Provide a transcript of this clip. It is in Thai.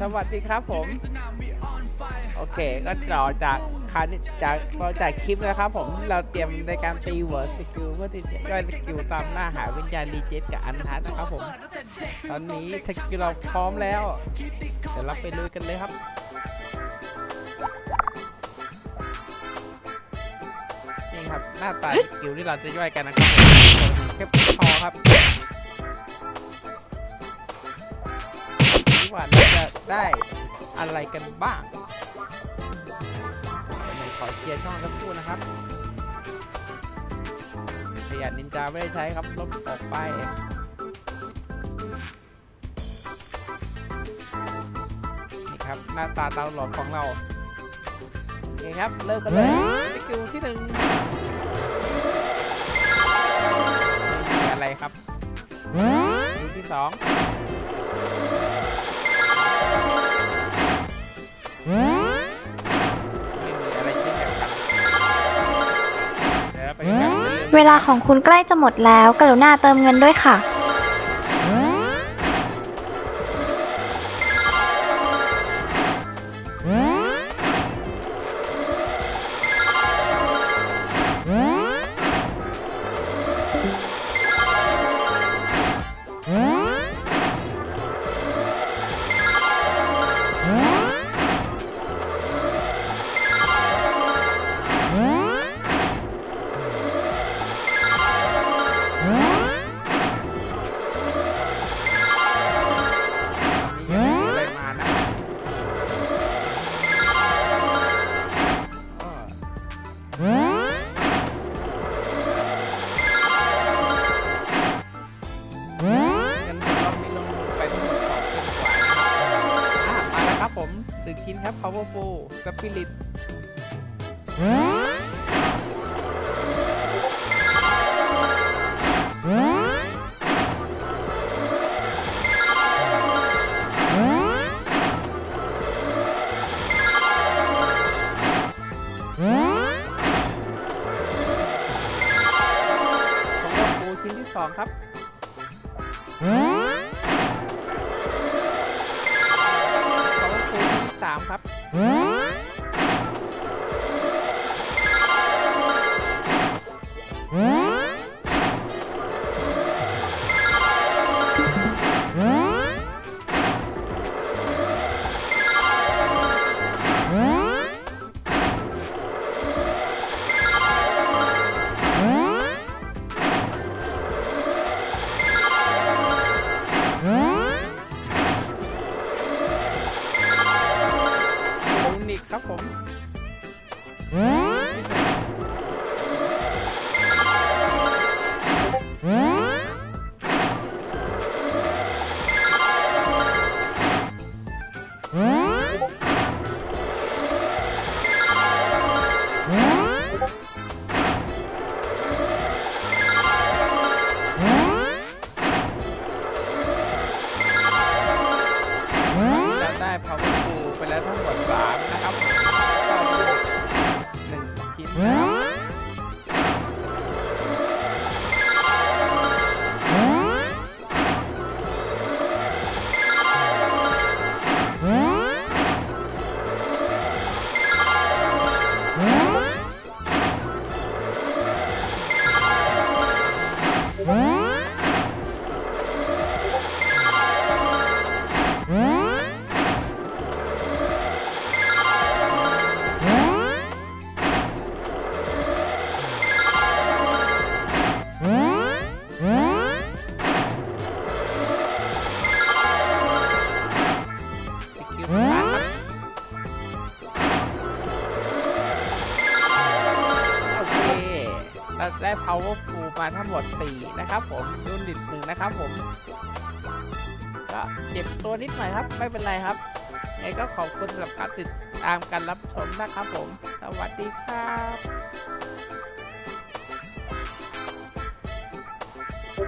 สวัสดีครับผม โอเค ก็ต่อจากคานี้จากต่อจากคลิปนะครับผม เราเตรียมในการตีเวิร์ดสกิลเพื่อที่จะย่อยสกิลตามหน้าหาวิญญาณรีเจตกับอันทัศนะครับผม ตอนนี้สกิลเราพร้อมแล้ว เดี๋ยวเราไปลุยกันเลยครับนี่ครับหน้าตาสกิลที่เราจะย่อยกันนะครับผมแค่พอครับ ว่าเราจะได้อะไรกันบ้างขอเคลียร์ช่องสักครู่นะครับขยันนินจาไม่ได้ใช้ครับลบออกไปนี่ครับหน้าตาดาวหลอดของเราโอเคครับ เริ่มกันเลยสกิลที่หนึ่งอะไรครับสกิลที่สอง เวลาของคุณใกล้จะหมดแล้ว กรุณาเติมเงินด้วยค่ะ ตึกชิ้นครับ powerful spirit ของว่าปูชิ้นที่สองครับ ครับ ได้ power tool ไปแล้วทั้งหมด3นะครับก็หนึ่งชิ้น ได้ powerful มาทั้งหมด 4 นะครับผมยูนิตหนึ่งนะครับผม ก็เจ็บตัวนิดหน่อยครับ ไม่เป็นไรครับยังไงก็ขอบคุณสำหรับการติดตามการรับชมนะครับผม สวัสดีครับ